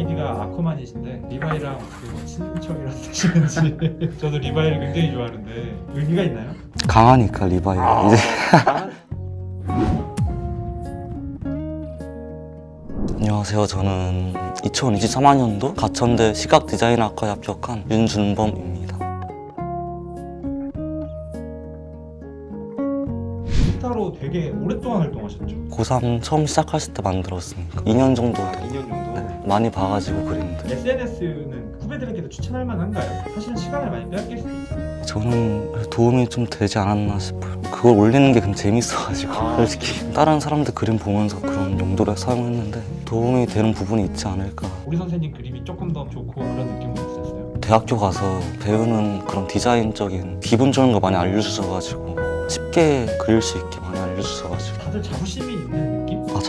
아이디가 아쿠만이신데 리바이랑 그 친척이라서 되시는지. 저도 리바이를 굉장히 좋아하는데 의미가 있나요? 강하니까 리바이 이제. 안녕하세요. 저는 2023학년도 가천대 시각디자인학과에 합격한 윤준범입니다. 스타로 되게 오랫동안 활동하셨죠? 고3 처음 시작했을 때 만들었으니까. 2년 정도. 된 2년 정도? 네, 많이 봐가지고 그림들 SNS는 후배들에게도 추천할 만한가요? 사실 시간을 많이 빼앗길 수도 있잖아요 저는 도움이 좀 되지 않았나 싶어요 그걸 올리는 게 그냥 재밌어가지고 솔직히 다른 사람들 그림 보면서 그런 용도로 사용했는데 도움이 되는 부분이 있지 않을까 우리 선생님 그림이 조금 더 좋고 그런 느낌도 있었어요? 대학교 가서 배우는 그런 디자인적인 기분 좋은 거 많이 알려주셔가지고 쉽게 그릴 수 있게 많이 알려주셔가지고 다들 자부심이? 아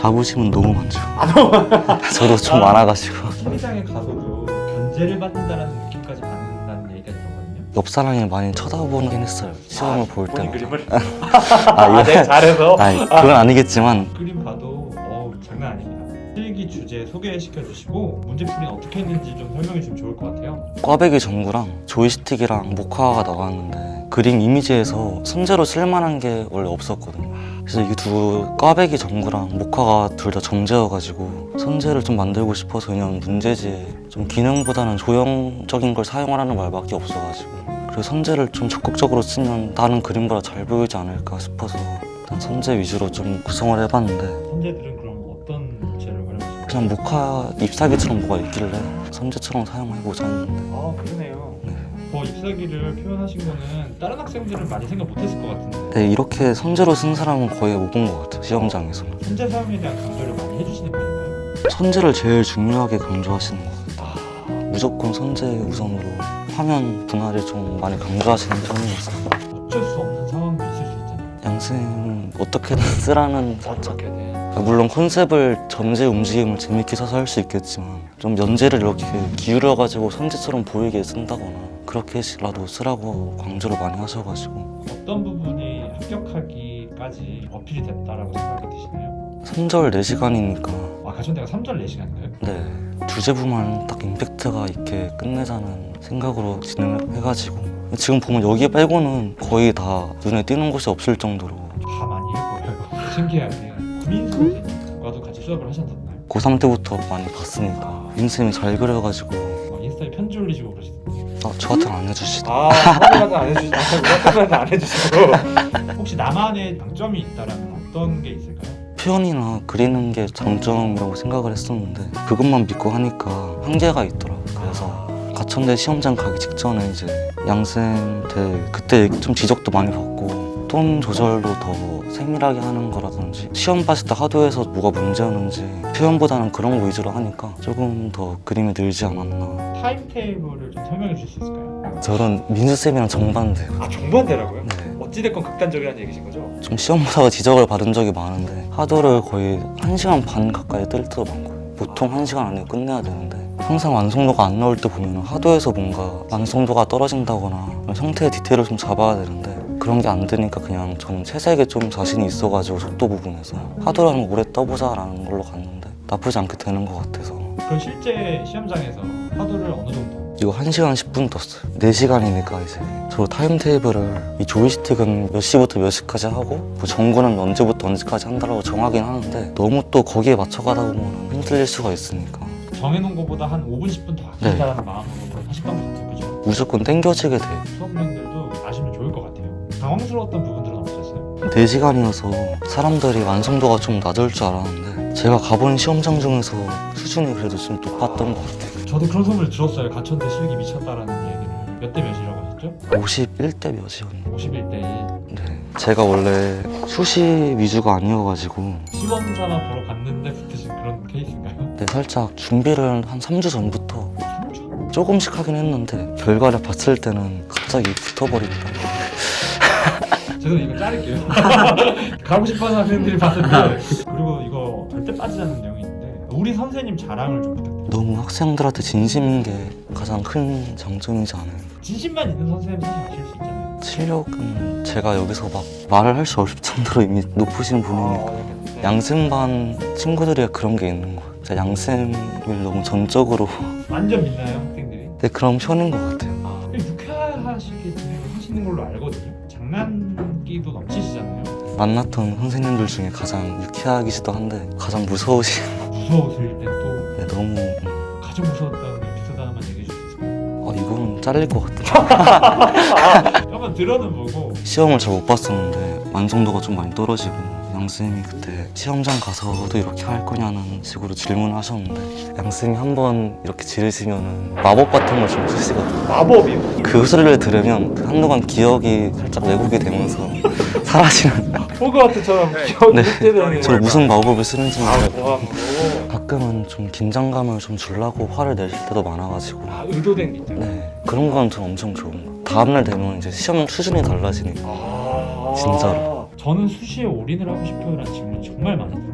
자부심은 너무 많죠. 저도 좀 많아가지고. 심리장에 가서도 견제를 받는다라는 느낌까지 받는다는 얘기가 있었거든요. 옆 사람이 많이 쳐다보긴 했어요. 시험을 볼 본인 때마다. 그림을? 아 이거 내가 잘해서? 아니 그건 아니겠지만. 그림 봐도 어우 장난 아닙니다 필기 주제 소개시켜 주시고 문제풀이는 어떻게 했는지 좀 설명해 주시면 좋을 것 같아요. 꽈배기 전구랑 조이스틱이랑 모카가 나왔는데 그림 이미지에서 선제로 쓸만한 게 원래 없었거든요. 그래서 이 두 꽈배기 전구랑 모카가 둘 다 정제여가지고 선제를 좀 만들고 싶어서 그냥 문제지에 좀 기능보다는 조형적인 걸 사용하라는 말밖에 없어가지고 그리고 선제를 좀 적극적으로 쓰면 다른 그림보다 잘 보이지 않을까 싶어서 일단 선제 위주로 좀 구성을 해봤는데 선재들은 그럼 그냥 모카 잎사귀처럼 뭐가 있길래 선제처럼 사용해보자 했는데. 아 그러네요. 네. 더 잎사귀를 표현하신 거는 다른 학생들은 많이 생각 못했을 것 같은데. 네, 이렇게 선제로 쓴 사람은 거의 못 본 것 같아요 시험장에서 선재 사용에 대한 강조를 많이 해주시는 편인가요? 선제를 제일 중요하게 강조하시는 것 같아요. 아 무조건 선제 우선으로 화면 분할을 좀 많이 강조하시는 편이었어요. 어쩔 수 없는 상황도 있을 수 있잖아요. 양쌤은 어떻게든 쓰라는 살짝 어떻게 돼? 물론 컨셉을 전제 움직임을 재밌게 써서 할 수 있겠지만 좀 연재를 이렇게 기울여가지고 선제처럼 보이게 쓴다거나 그렇게라도 쓰라고 강조를 많이 하셔가지고. 어떤 부분이 합격하기까지 어필이 됐다라고 생각이 드시나요? 3절 4시간이니까. 아 가천대가 3절 4시간인가요? 네. 주제부만 딱 임팩트가 있게 끝내자는 생각으로 진행을 해가지고. 지금 보면 여기 빼고는 거의 다 눈에 띄는 곳이 없을 정도로. 다 많이 해보여요 신기하게 구 민 선생님과도 같이 수업을 하셨었나요? 고3 때부터 많이 봤으니까. 인쌤이 잘 그려가지고. 막 인스타에 편지 올리시고 그러시던데. 아, 저한테는 안 해주시다 아 한번도 안 해주시고 한번도 안 해주시고. 혹시 나만의 장점이 있다라면 어떤 게 있을까요? 표현이나 그리는 게 장점이라고 생각을 했었는데 그것만 믿고 하니까 한계가 있더라고요. 그래서 가천대 시험장 가기 직전에 이제 양쌤한테 그때 좀 지적도 많이 받고 톤 조절도 더 세밀하게 하는 거라든지 시험 봤을 때 하도에서 뭐가 문제였는지 표현보다는 그런 거 위주로 하니까 조금 더 그림이 늘지 않았나 타임테이블을 좀 설명해 주실 수 있을까요? 저는 민수쌤이랑 정반대요 아 정반대라고요? 네. 어찌됐건 극단적이라는 얘기신 거죠? 좀 시험 보다가 지적을 받은 적이 많은데 하도를 거의 1시간 반 가까이 뜰 때도 많고요 보통 1시간 안에 끝내야 되는데 항상 완성도가 안 나올 때 보면 하도에서 뭔가 완성도가 떨어진다거나 형태의 디테일을 좀 잡아야 되는데 그런 게 안 되니까 그냥 저는 채색에 좀 자신이 있어가지고 속도 부분에서 하도를 한번 오래 떠보자라는 걸로 갔는데 나쁘지 않게 되는 것 같아서. 그럼 실제 시험장에서 화도를 어느 정도? 이거 1시간 10분 떴어요. 4시간이니까 이제. 저 타임테이블을 이 조이스틱은 몇 시부터 몇 시까지 하고 뭐 전구는 언제부터 언제까지 한다라고 정하긴 하는데 너무 또 거기에 맞춰가다 보면 흔들릴 수가 있으니까. 정해놓은 것보다 한 5분 10분 더 아낀다는 마음으로 하셨던 것 같아요 그죠? 무조건 땡겨지게 돼요. 수업생들 당황스러웠던 부분들은 없으셨어요? 4시간이어서 사람들이 완성도가 좀 낮을 줄 알았는데 제가 가본 시험장 중에서 수준이 그래도 좀 높았던 것 같아요 저도 그런 소문을 들었어요 가천대 실기 미쳤다라는 얘기를 몇 대 몇이라고 하셨죠? 51대 몇이었는데 51대 1 네. 제가 원래 수시 위주가 아니어가지고 시험사나 보러 갔는데 붙으신 그런 케이스인가요? 네, 살짝 준비를 한 3주 전부터 3주? 조금씩 하긴 했는데 결과를 봤을 때는 갑자기. 죄송 해요 이거 자를게요 가고 싶어하는 학생들이 봤는데 그리고 이거 절대 빠지지 않는 내용이 있는데 우리 선생님 자랑을 좀 부탁드립니다 너무 학생들한테 진심인 게 가장 큰 장점이지 않아요. 진심만 있는 선생님 사실 아실 수 있잖아요 실력은 제가 여기서 막 말을 할 수 없을 정도로 이미 높으신 분이니까 아, 양승반 친구들이 그런 게 있는 것 같아요. 양쌤을 너무 전적으로 완전 믿나요 학생들이? 네, 그런 편인 것 같아요. 만났던 선생님들 중에 가장 유쾌하기도 한데 가장 무서우신 무서우실 때또 네, 너무 음, 가장 무서웠다는 에피소드 하나만 얘기해 주실 수 있어요? 어, 이건 잘릴 것 같아요. 한번 들어는 보고 시험을 잘 못 봤었는데 완성도가 좀 많이 떨어지고 양쌤이 그때 시험장 가서도 이렇게 할 거냐는 식으로 질문을 하셨는데 양쌤이 한 번 이렇게 지르시면 마법 같은 걸 좀 쓰시거든요. 마법이요? 그 소리를 들으면 한동안 기억이 살짝 왜곡이 되면서 사라지는 호그와트처럼 기억이 네. 저 무슨 마법을 쓰는지 아, 모르겠고 고함으로 가끔은 좀 긴장감을 좀 주려고 화를 내실 때도 많아가지고. 아, 의도된 게 있죠. 네. 그런 건좀 엄청 좋은 거 다음날 되면 이제 시험 수준이 달라지니까. 아, 진짜로. 저는 수시에 올인을 하고 싶어요라는 질문이 정말 많이 들어요.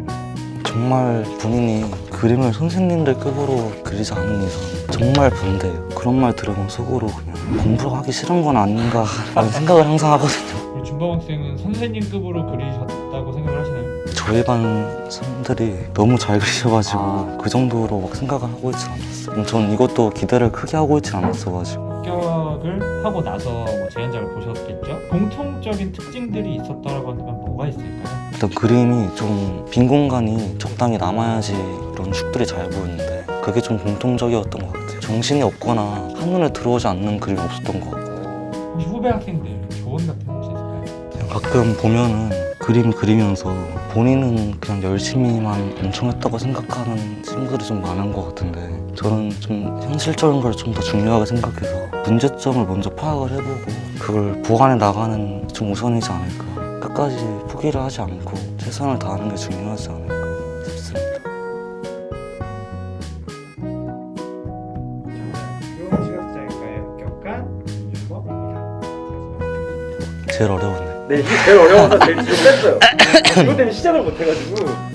정말 본인이 그림을 선생님들 급으로 그리지 않는 이상 정말 반대예요. 그런 말 들으면 속으로 공부하기 싫은 건 아닌가 라는 생각을 항상 하거든요 우리 준범 학생은 선생님급으로 그리셨다고 생각을 하시나요? 저희 반 사람들이 너무 잘 그리셔가지고 그 정도로 막 생각을 하고 있진 않았어요 전 이것도 기대를 크게 하고 있진 않았어가지고 합격을 하고 나서 뭐 제안작을 보셨겠죠? 공통적인 특징들이 있었다고 한다면 뭐가 있을까요? 일단 그림이 좀 빈 공간이 적당히 남아야지 이런 축들이 잘 보이는데 그게 좀 공통적이었던 것 같아요. 정신이 없거나 한눈에 들어오지 않는 그림이 없었던 것 같고. 혹시 후배 학생들 조언 같은 거 혹시 있을까요? 가끔 보면은 그림 그리면서 본인은 그냥 열심히만 엄청 했다고 생각하는 친구들이 좀 많은 것 같은데 저는 좀 현실적인 걸 좀 더 중요하게 생각해서 문제점을 먼저 파악을 해보고 그걸 보완해 나가는 게좀 우선이지 않을까. 끝까지 포기를 하지 않고 최선을 다하는 게 중요하지 않을까 제일 어려운데 네, 이게 제일 어려워서 제일 뒤로 뺐어요. 이것 때문에 시작을 못 해가지고.